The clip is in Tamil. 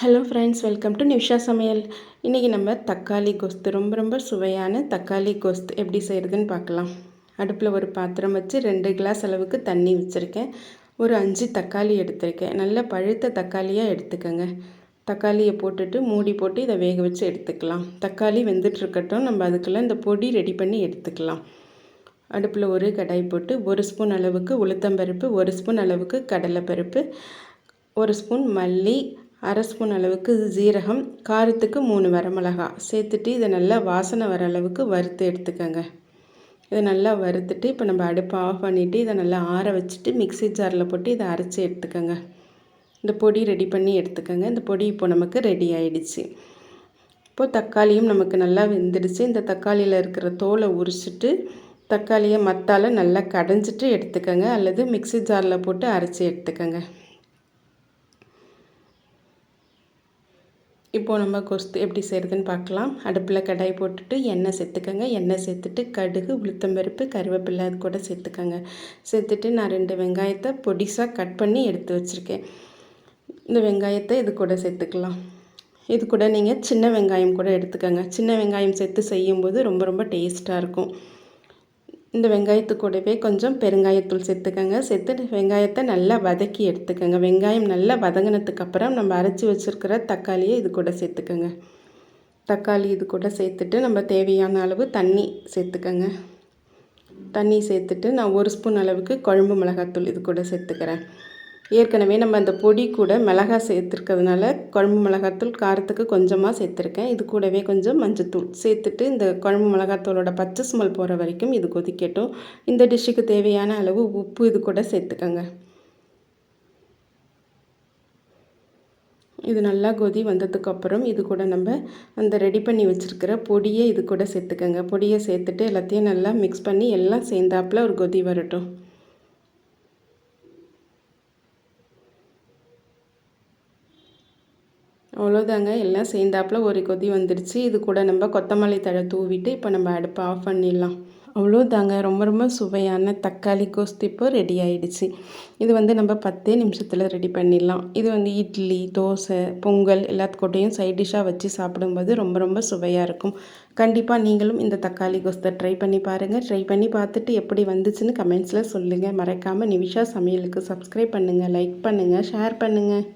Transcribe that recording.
Hello friends welcome to Nisha சமையல் இன்றைக்கி நம்ம தக்காளி கொஸ்து ரொம்ப ரொம்ப சுவையான தக்காளி கொஸ்து எப்படி செய்கிறதுன்னு பார்க்கலாம். அடுப்பில் ஒரு பாத்திரம் வச்சு ரெண்டு கிளாஸ் அளவுக்கு தண்ணி வச்சுருக்கேன். ஒரு அஞ்சு தக்காளி எடுத்திருக்கேன். நல்ல பழுத்த தக்காளியாக எடுத்துக்கோங்க. தக்காளியை போட்டுட்டு மூடி போட்டு இதை வேக வச்சு எடுத்துக்கலாம். தக்காளி வெந்துட்டுருக்கட்டும் நம்ம அதுக்கெல்லாம் இந்த பொடி ரெடி பண்ணி எடுத்துக்கலாம். அடுப்பில் ஒரு கடாய் போட்டு ஒரு ஸ்பூன் அளவுக்கு உளுத்தம்பருப்பு ஒரு ஸ்பூன் அளவுக்கு கடலைப்பருப்பு ஒரு ஸ்பூன் மல்லி அரை ஸ்பூன் அளவுக்கு ஜீரகம் காரத்துக்கு மூணு வரமிளகா. சேர்த்துட்டு இதை நல்லா வாசனை வர அளவுக்கு வறுத்து எடுத்துக்கோங்க. இதை நல்லா வறுத்துட்டு இப்போ நம்ம அடுப்பை ஆஃப் பண்ணிவிட்டு இதை நல்லா ஆற வச்சுட்டு மிக்சி ஜாரில் போட்டு இதை அரைச்சி எடுத்துக்கோங்க. இந்த பொடி ரெடி பண்ணி எடுத்துக்கோங்க. இந்த பொடி இப்போ நமக்கு ரெடி ஆகிடுச்சு இப்போது தக்காளியும் நமக்கு நல்லா வெந்துடுச்சு. இந்த தக்காளியில் இருக்கிற தோலை உரிச்சிட்டு தக்காளியை மத்தால் நல்லா கடைஞ்சிட்டு எடுத்துக்கோங்க. அல்லது மிக்சி ஜாரில் போட்டு அரைச்சி எடுத்துக்கோங்க. இப்போது நம்ம கொஸ்து எப்படி செய்கிறதுன்னு பார்க்கலாம். அடுப்பில் கடாய் போட்டுட்டு எண்ணெய் சேர்த்துக்கோங்க. எண்ணெய் சேர்த்துட்டு கடுகு உளுத்தம்பருப்பு கருவேப்பிலை அது கூட சேர்த்துக்கோங்க. சேர்த்துட்டு நான் ரெண்டு வெங்காயத்தை பொடிசாக கட் பண்ணி எடுத்து வச்சுருக்கேன். இந்த வெங்காயத்தை இது கூட சேர்த்துக்கலாம். இது கூட நீங்கள் சின்ன வெங்காயம் கூட எடுத்துக்கோங்க. சின்ன வெங்காயம் சேர்த்து செய்யும்போது ரொம்ப ரொம்ப டேஸ்ட்டாக இருக்கும். இந்த வெங்காயத்து கூடவே கொஞ்சம் பெருங்காயத்தூள் சேர்த்துக்கோங்க. சேர்த்து வெங்காயத்தை நல்லா வதக்கி எடுத்துக்கோங்க. வெங்காயம் நல்லா வதங்கினதுக்கப்புறம் நம்ம அரைச்சி வச்சுருக்கிற தக்காளியை இது கூட சேர்த்துக்கோங்க. தக்காளி இது கூட சேர்த்துட்டு நம்ம தேவையான அளவு தண்ணி சேர்த்துக்கோங்க. தண்ணி சேர்த்துட்டு நான் ஒரு ஸ்பூன் அளவுக்கு குழம்பு மிளகாத்தூள் இது கூட சேர்த்துக்கிறேன். ஏற்கனவே நம்ம அந்த பொடி கூட மிளகாய் சேர்த்துருக்கிறதுனால குழம்பு மிளகாத்தூள் காரத்துக்கு கொஞ்சமாக சேர்த்துருக்கேன். இது கூடவே கொஞ்சம் மஞ்சத்தூள் சேர்த்துட்டு இந்த குழம்பு மிளகாத்தூளோட பச்சை ஸ்மெல் போகிற வரைக்கும் இது கொதிக்கட்டும். இந்த டிஷ்ஷுக்கு தேவையான அளவு உப்பு இது கூட சேர்த்துக்கோங்க. இது நல்லா கொதி வந்ததுக்கப்புறம் இது கூட நம்ம அந்த ரெடி பண்ணி வச்சுருக்கிற பொடியை இது கூட சேர்த்துக்கோங்க. பொடியை சேர்த்துட்டு எல்லாத்தையும் நல்லா மிக்ஸ் பண்ணி எல்லாம் சேர்ந்தாப்பில் ஒரு கொதி வரட்டும். அவ்வளோதாங்க. எல்லாம் சேர்ந்தாப்பில் ஒரு கொதி வந்துடுச்சு இது கூட நம்ம கொத்தமல்லி தழை தூவிட்டு இப்போ நம்ம அடுப்பை ஆஃப் பண்ணிடலாம். அவ்வளோதாங்க. ரொம்ப ரொம்ப சுவையான தக்காளி கோஸ்து இப்போ ரெடி ஆகிடுச்சு இது வந்து நம்ம பத்தே நிமிஷத்தில் ரெடி பண்ணிடலாம். இது வந்து இட்லி தோசை பொங்கல் எல்லாத்துக்கூட்டையும் சைட் டிஷ்ஷாக வச்சு சாப்பிடும்போது ரொம்ப ரொம்ப சுவையாக இருக்கும். கண்டிப்பாக நீங்களும் இந்த தக்காளி கோஸ்தை ட்ரை பண்ணி பாருங்கள் ட்ரை பண்ணி பார்த்துட்டு எப்படி வந்துச்சுன்னு கமெண்ட்ஸில் சொல்லுங்கள் மறக்காமல் நிமிஷா சமையலுக்கு சப்ஸ்கிரைப் பண்ணுங்கள் லைக் பண்ணுங்கள் ஷேர் பண்ணுங்கள்